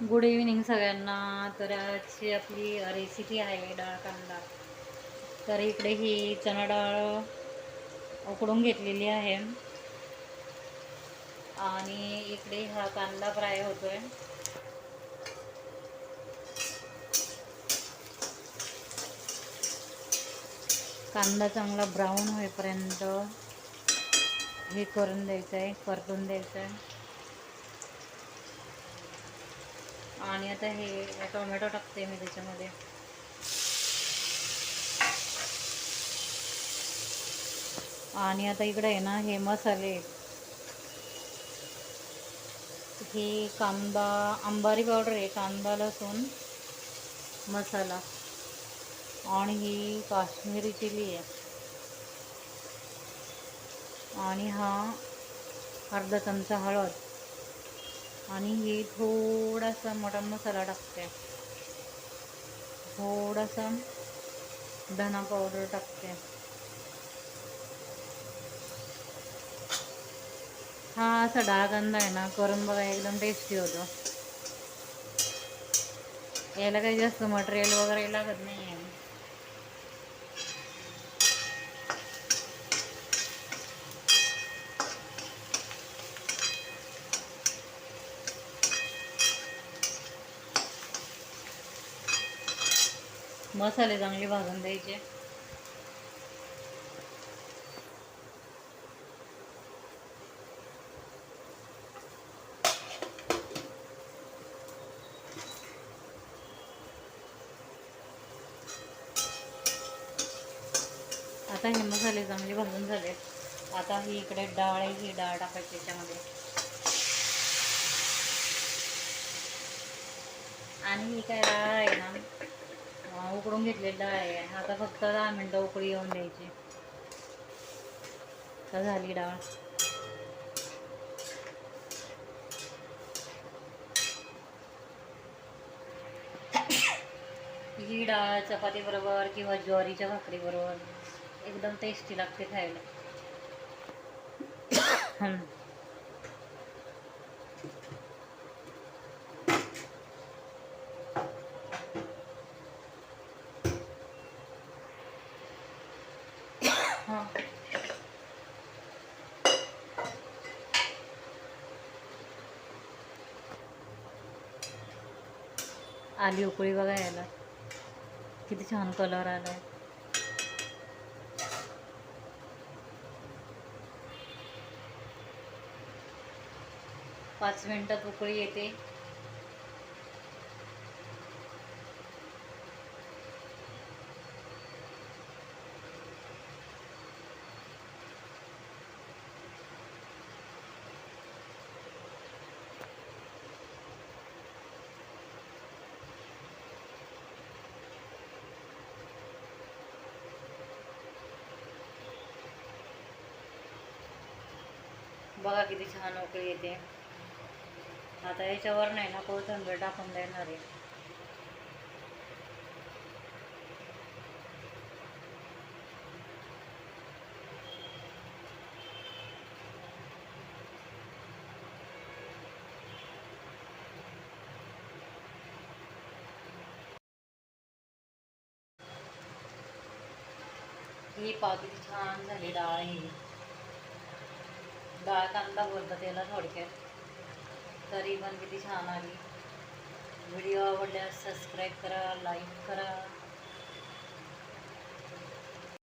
Good evening सगळ्यांना. तर आजची आपली रेसिपी आहे डाळ कांदा. तर इकडे ही चणा डाळ उकडून घेतलेली आहे. आणि इकडे हा कांदा फ्राय होतोय. कांदा चांगला ब्राऊन होईपर्यंत हे करून द्यायचं आहे परतून द्यायचं आहे आणि आता हे टोमॅटो टाकते मी त्याच्यामध्ये. आणि आता इकडे आहे ना हे मसाले. हे कांदा अंबारी पावडर आहे कांदा लसूण मसाला. आणि ही काश्मीरी चिली आहे. आणि हा अर्धा चमचा हळद. आणि हे थोडासा मटण मसाला टाकते. थोडासा धना पावडर टाकते. हा असा डाळ कांदा आहे ना करून बघा एकदम टेस्टी होतो. याला काही जास्त मटेरियल वगैरे लागत नाही आहे मसाले चांगले भाजून द्यायचे. आता हे मसाले चांगले भाजून झाले. आता ही इकडे डाळ आहे ही डाळ टाकायची त्याच्यामध्ये. आणि ही काय डाळ आहे ना? उकडून घेतलेलं आहे. आता फक्त दहा मिनटं उकळी येऊन द्यायची. तर झाली डाळ. ही डाळ चपाती बरोबर किंवा ज्वारीच्या भाकरी बरोबर एकदम टेस्टी लागते खायला. आली उकळी बघा यायला किती छान कलर आलाय. पाच मिनिटात उकळी येते. बघा किती छान उकळी येते. आता याच्यावर नाही ना कोथिंबीर टाकून देणार आहे. ही पाव किती छान झाली डाळ ही. डाळ कांदा बोलतात त्याला थोडक्यात. तरी पण किती छान आली. व्हिडिओ आवडल्यास सबस्क्राईब करा लाईक करा.